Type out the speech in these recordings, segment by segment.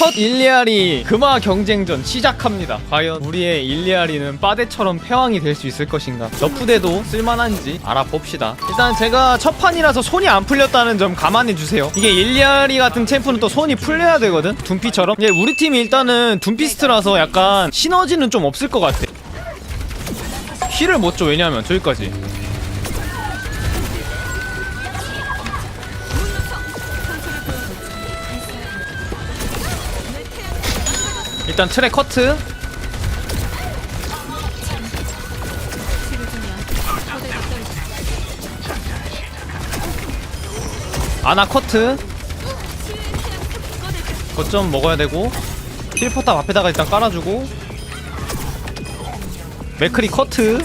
첫 일리아리 금화 경쟁전 시작합니다. 과연 우리의 일리아리는 빠데처럼 패왕이 될 수 있을 것인가? 너프대도 쓸만한지 알아봅시다. 일단 제가 첫 판이라서 손이 안 풀렸다는 점 감안해 주세요. 이게 일리아리 같은 챔프는 또 손이 풀려야 되거든. 둠피처럼. 예, 우리 팀이 일단은 둠피스트라서 약간 시너지는 좀 없을 것 같아. 힐을 못 줘. 왜냐면 저기까지. 일단 트랙 커트. 아나 커트. 거점 먹어야 되고. 힐포탑 앞에다가 일단 깔아주고. 맥크리 커트.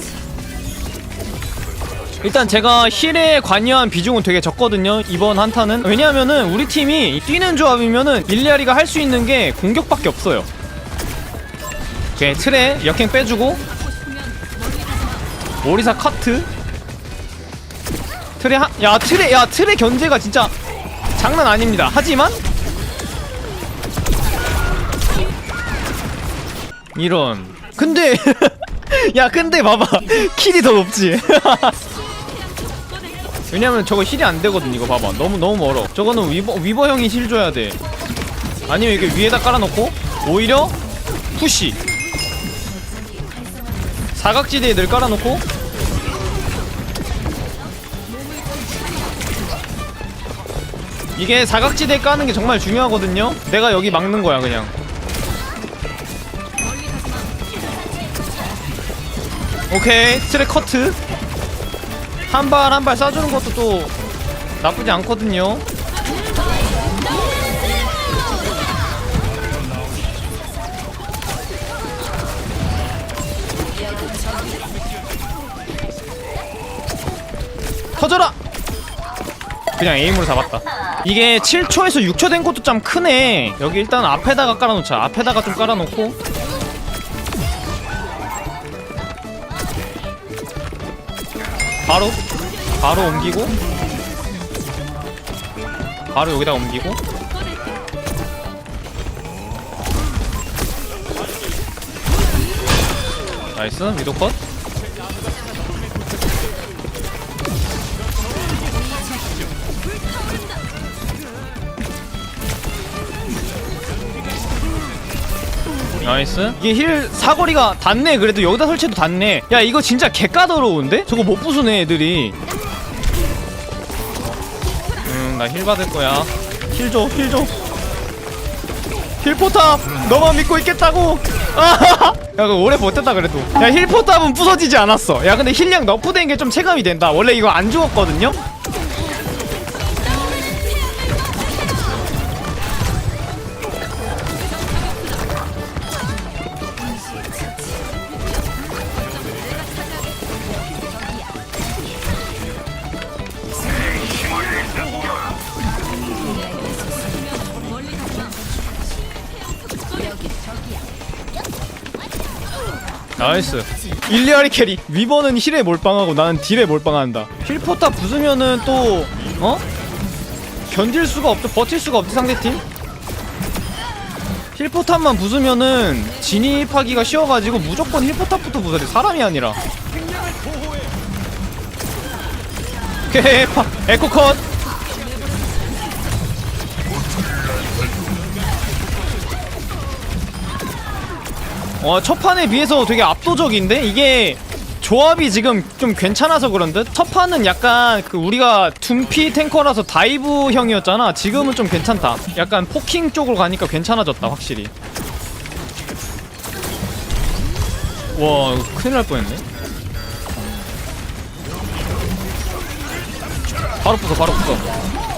일단 제가 힐에 관여한 비중은 되게 적거든요 이번 한타는. 왜냐하면은 우리 팀이 뛰는 조합이면은 일리아리가 할 수 있는 게 공격밖에 없어요 오케이 틀에 역행 빼주고. 오리사 커트. 틀에 하, 야 틀에 야 틀에 견제가 진짜 장난 아닙니다. 하지만 이런. 근데 야 근데 봐봐. 킬이 더 높지. 왜냐면 저거 힐이 안 되거든 이거 봐봐. 너무 너무 멀어. 저거는 위버 위버 형이 힐 줘야 돼. 아니면 이게 위에다 깔아놓고 오히려 푸시 사각지대에 늘 깔아놓고. 이게 사각지대에 까는 게 정말 중요하거든요. 내가 여기 막는 거야 그냥. 오케이 트랙 커트. 한 발 한 발 쏴주는 것도 또 나쁘지 않거든요 그냥 에임으로 잡았다. 이게 7초에서 6초 된 것도 좀 크네. 여기 일단 앞에다가 깔아놓자. 앞에다가 좀 깔아놓고. 바로? 바로 옮기고? 바로 여기다 옮기고? 나이스. 미도 컷 나이스. 이게 힐 사거리가 닿네. 그래도 여기다 설치해도 닿네. 야 이거 진짜 개까다로운데? 저거 못 부수네 애들이. 음 나 힐 받을 거야. 힐 줘 힐줘. 힐포탑 너만 믿고 있겠다고. 아하하 야 그거 오래 버텼다 그래도. 야 힐포탑은 부서지지 않았어. 야 근데 힐량 너프된 게 좀 체감이 된다. 원래 이거 안 죽었거든요 나이스. 일리아리 캐리. 위버는 힐에 몰빵하고 나는 딜에 몰빵한다. 힐포탑 부수면은 또 어? 견딜 수가 없죠. 버틸 수가 없지 상대팀. 힐포탑만 부수면은 진입하기가 쉬워가지고 무조건 힐포탑부터 부숴야 돼. 사람이 아니라. 오케이 파, 에코 컷 어, 첫 판에 비해서 되게 압도적인데? 이게 조합이 지금 좀 괜찮아서 그런 듯? 첫 판은 약간 그 우리가 둠피 탱커라서 다이브 형이었잖아. 지금은 좀 괜찮다. 약간 포킹 쪽으로 가니까 괜찮아졌다, 확실히. 와, 큰일 날 뻔했네. 바로 부숴, 바로 부숴.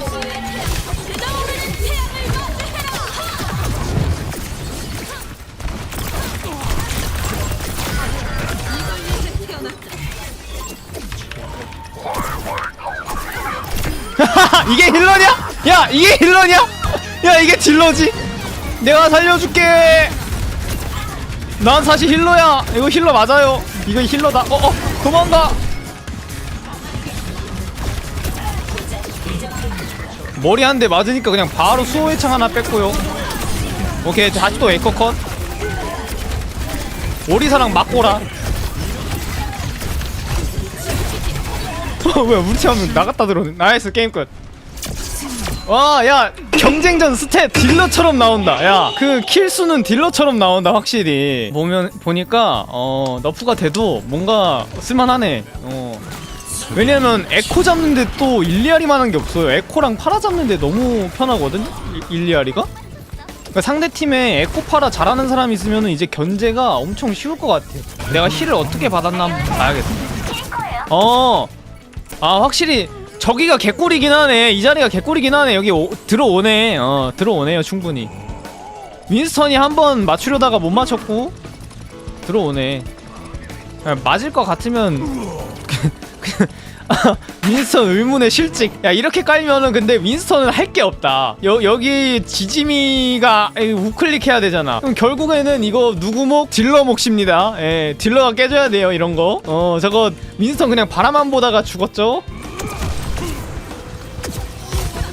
이게 힐러냐? 야 이게 힐러냐? 야 이게 딜러지? 내가 살려줄게. 난 사실 힐러야. 이거 힐러 맞아요. 이거 힐러다. 어어 도망가. 머리 한 대 맞으니까 그냥 바로 수호의 창 하나 뺐고요. 오케이 다시 또 에코 컷. 오리사랑 맞고라 어 뭐야 우리 팀 한명 나갔다 들어오네. 나이스 게임 끝 와야 경쟁전 스탯 딜러처럼 나온다. 야 그 킬수는 딜러처럼 나온다 확실히. 보면 보니까 어 너프가 돼도 뭔가 쓸만하네. 어. 왜냐면 에코 잡는데 또 일리아리만 한 게 없어요. 에코랑 파라 잡는데 너무 편하거든 일- 일리아리가? 그러니까 상대 팀에 에코 파라 잘하는 사람이 있으면 이제 견제가 엄청 쉬울 것 같아 내가 힐을 어떻게 받았나 한번 봐야겠다. 어 아 확실히 저기가 개꿀이긴 하네. 이 자리가 개꿀이긴 하네. 여기 오, 들어오네. 어 들어오네요 충분히. 윈스턴이 한번 맞추려다가 못 맞췄고 들어오네. 그냥 맞을 것 같으면 그냥 윈스턴 의문의 실직 야 이렇게 깔면은 근데 윈스턴은 할 게 없다. 여, 여기 지지미가 에이, 우클릭 해야 되잖아. 그럼 결국에는 이거 누구 목? 딜러 몫입니다. 예 딜러가 깨줘야 돼요 이런 거어 저거 윈스턴 그냥 바라만 보다가 죽었죠?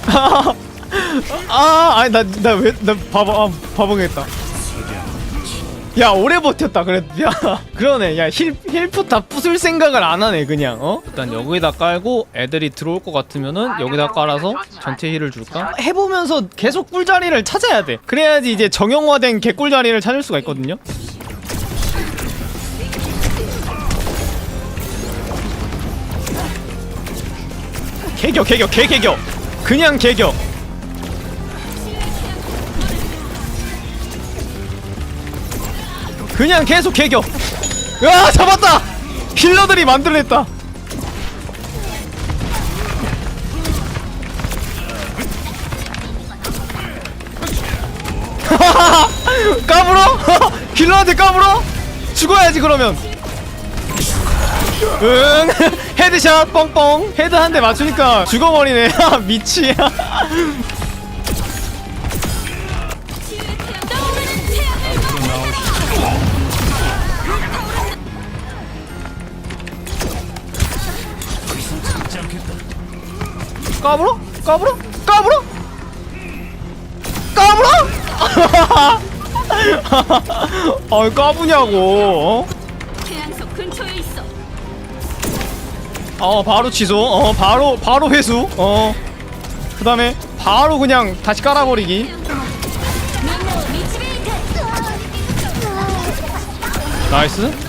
아 아니 나나 왜나 바보 아, 바보겠다 야 오래 버텼다 그래 야 그러네. 야 힐 힐프 다 부술 생각을 안 하네 그냥 어? 일단 여기다 깔고 애들이 들어올 것 같으면은 여기다 깔아서 전체 힐을 줄까? 해보면서 계속 꿀자리를 찾아야 돼. 그래야지 이제 정형화된 개꿀자리를 찾을 수가 있거든요. 개격 개격 개개격. 그냥 개격 그냥 계속 개격 야 잡았다! 힐러들이 만들어냈다. 까불어? 힐러한테 까불어? 죽어야지 그러면. 응. 헤드샷 뻥뻥. 헤드 한 대 맞추니까 죽어버리네. 미치 까불어? 까불어? 까불어? 까불어? 아 까부냐고 어? 태양석 근처에 있어. 어 바로 취소 어 바로 바로 회수 어 그 다음에 바로 그냥 다시 깔아버리기. 나이스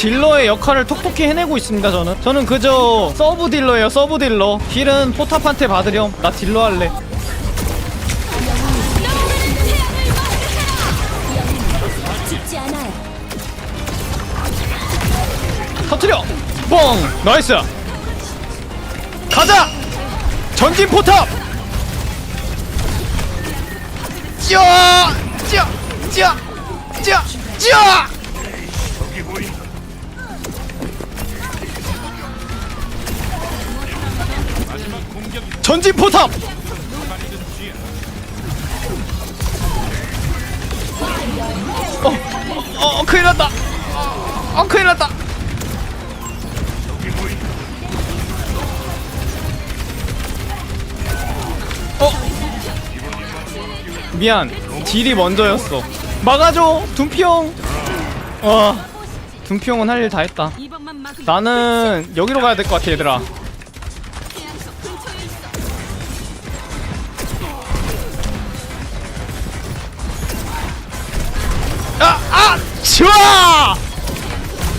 딜러의 역할을 톡톡히 해내고 있습니다 저는. 저는 그저 서브 딜러예요 서브 딜러. 힐은 포탑한테 받으렴. 나 딜러 할래. 터트려! 뻥! 나이스! 가자! 전진 포탑! 찌아! 찌아! 찌 전진 포탑! 어, 어, 어 큰일 났다. 어, 큰일 났다. 어? 미안 딜이 먼저였어. 막아줘 둠피형 와 둠피형은 할 일 다 했다. 나는 여기로 가야 될 것 같아 얘들아 아! 좋아!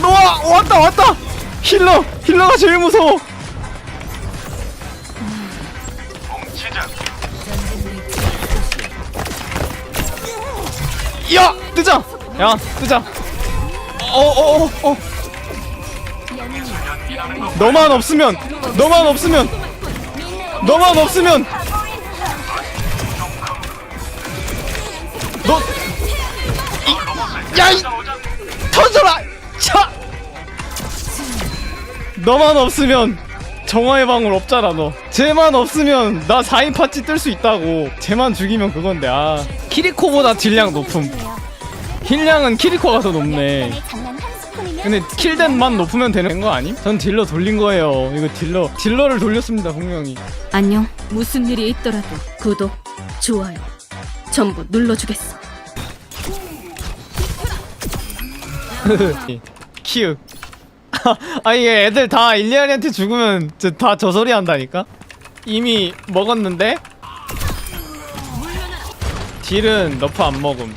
너와 왔다 왔다! 힐러! 힐러가 제일 무서워! 야! 뜨자! 야 뜨자! 어어어 어, 어, 어. 너만 없으면 너만 없으면 너만 없으면 너 이, 야, 이, 터져라! 차! 너만 없으면 정화의 방울 없잖아, 너. 쟤만 없으면 나 4인 파티 뜰 수 있다고. 쟤만 죽이면 그건데, 아. 키리코보다 딜량 높음. 힐량은 키리코가 더 높네. 근데 킬댄만 높으면 되는 거 아님? 전 딜러 돌린 거예요. 이거 딜러. 딜러를 돌렸습니다, 분명히. 안녕. 무슨 일이 있더라도 구독, 좋아요 전부 눌러주겠어. 키읔 아 이게 애들 다 일리아리한테 죽으면 저- 다저 소리 한다니까? 이미 먹었는데? 딜은 너프 안 먹음